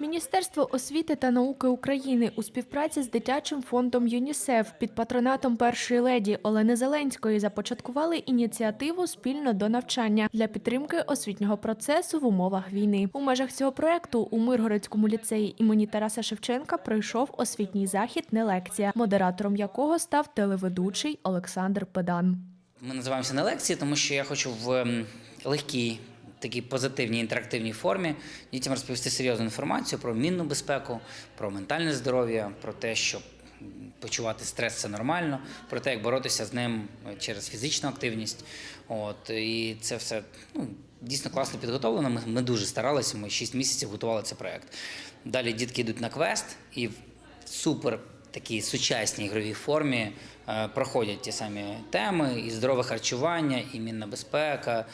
Міністерство освіти та науки України у співпраці з дитячим фондом ЮНІСЕФ під патронатом першої леді Олени Зеленської започаткували ініціативу спільно до навчання для підтримки освітнього процесу в умовах війни. У межах цього проекту у Миргородському ліцеї імені Тараса Шевченка пройшов освітній захід не лекція, модератором якого став телеведучий Олександр Педан. Ми називаємося не лекції, тому що я хочу в ем, легкій, такій позитивній інтерактивній формі дітям розповісти серйозну інформацію про мінну безпеку, про ментальне здоров'я, про те, що почувати стрес це нормально, про те, як боротися з ним через фізичну активність. От і це все ну, дійсно класно підготовлено. Ми, ми дуже старалися. Ми 6 місяців готували цей проект. Далі дітки йдуть на квест і супер такій сучасній ігровій формі е, проходять ті самі теми: і здорове харчування, і мінна безпека,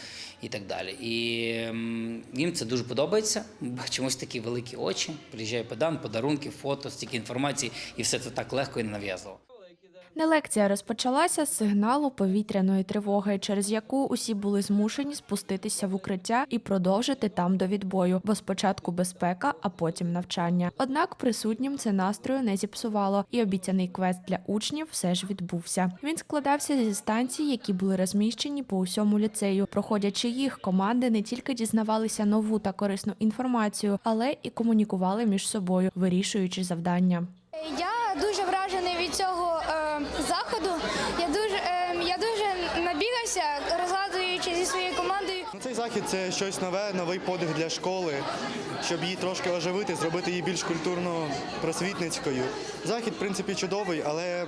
і так далі. І їм це дуже подобається. Чомусь такі великі очі. Приїжджає педан, подарунки, фото, стільки інформації, і все це так легко і ненав'язливо. Не лекція розпочалася з сигналу повітряної тривоги, через яку усі були змушені спуститися в укриття і продовжити там до відбою, бо спочатку безпека, а потім навчання. Однак присутнім це настрою не зіпсувало, і обіцяний квест для учнів все ж відбувся. Він складався зі станцій, які були розміщені по усьому ліцею. Проходячи їх, команди не тільки дізнавалися нову та корисну інформацію, але і комунікували між собою, вирішуючи завдання. Я дуже вражений від цього заходу. Я дуже, е, я дуже набігався, розгадуючи зі своєю командою. Ну, Цей захід це щось нове, новий подих для школи, щоб її трошки оживити, зробити її більш культурно просвітницькою. Захід, в принципі, чудовий, але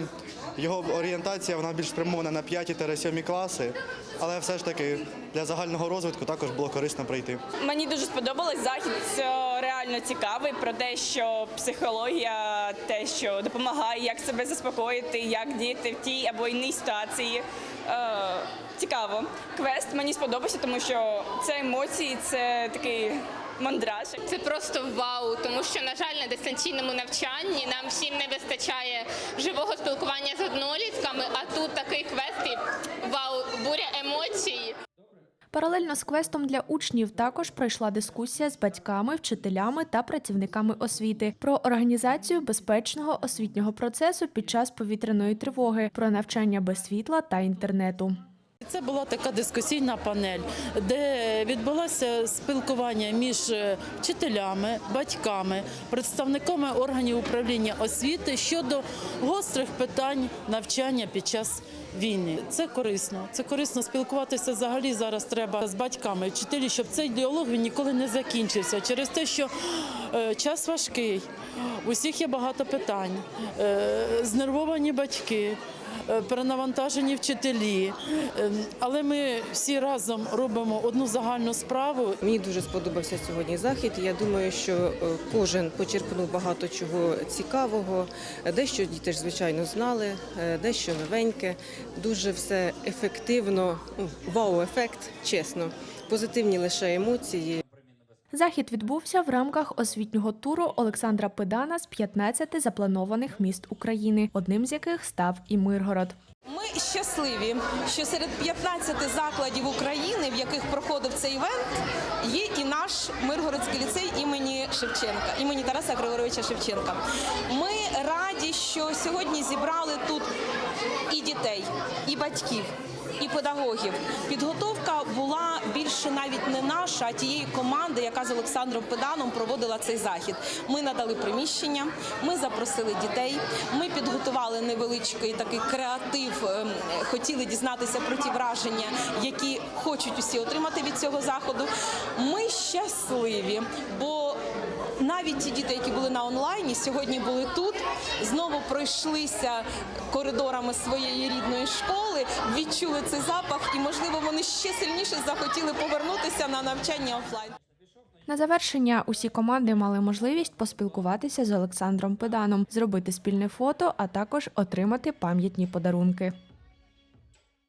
його орієнтація вона більш спрямована на 5-7 класи. Але все ж таки для загального розвитку також було корисно прийти. Мені дуже сподобалось захід е, реально цікавий про те, що психологія, те, що допомагає, як себе заспокоїти, як діяти в тій або іній ситуації. Е, цікаво. Квест мені сподобався, тому що це емоції, це такий мандраж. Це просто вау, тому що, на жаль, на дистанційному навчанні нам всім не вистачає живого спілкування з однолітками, а тут такий квест і вау, буря емоцій. Паралельно з квестом для учнів також пройшла дискусія з батьками, вчителями та працівниками освіти про організацію безпечного освітнього процесу під час повітряної тривоги, про навчання без світла та інтернету. Це була така дискусійна панель, де відбулося спілкування між е, вчителями, батьками, представниками органів управління освіти щодо гострих питань навчання під час війни. Це корисно. Це корисно спілкуватися взагалі зараз треба з батьками, вчителі, щоб цей діалог він ніколи не закінчився через те, що е, час важкий, у всіх є багато питань, е, знервовані батьки перенавантажені вчителі. Е, Але ми всі разом робимо одну загальну справу. Мені дуже сподобався сьогодні захід. Я думаю, що е, кожен почерпнув багато чого цікавого. Е, Дещо діти ж звичайно знали, е, дещо новеньке. Дуже все ефективно. ну, Вау-ефект, чесно. Позитивні лише емоції. Захід відбувся в рамках освітнього туру Олександра Педана з 15 запланованих міст України, одним з яких став і Миргород. Ми щасливі, що серед 15 закладів України, в яких проходив цей івент, є і наш Миргородський ліцей імені Шевченка, імені Тараса Григоровича Шевченка. Ми раді, що сьогодні зібрали тут і дітей, і батьків. І педагогів підготовка була більше навіть не наша, а тієї команди, яка з Олександром Педаном проводила цей захід. Ми надали приміщення, ми запросили дітей. Ми підготували невеличкий такий креатив. ем, Хотіли дізнатися про ті враження, які хочуть усі отримати від цього заходу. Ми щасливі, бо навіть ті діти, які були на онлайні, сьогодні були тут, знову пройшлися коридорами своєї рідної школи, відчули цей запах, і можливо вони ще сильніше захотіли повернутися на навчання офлайн. На завершення усі команди мали можливість поспілкуватися з Олександром Педаном, зробити спільне фото, а також отримати пам'ятні подарунки.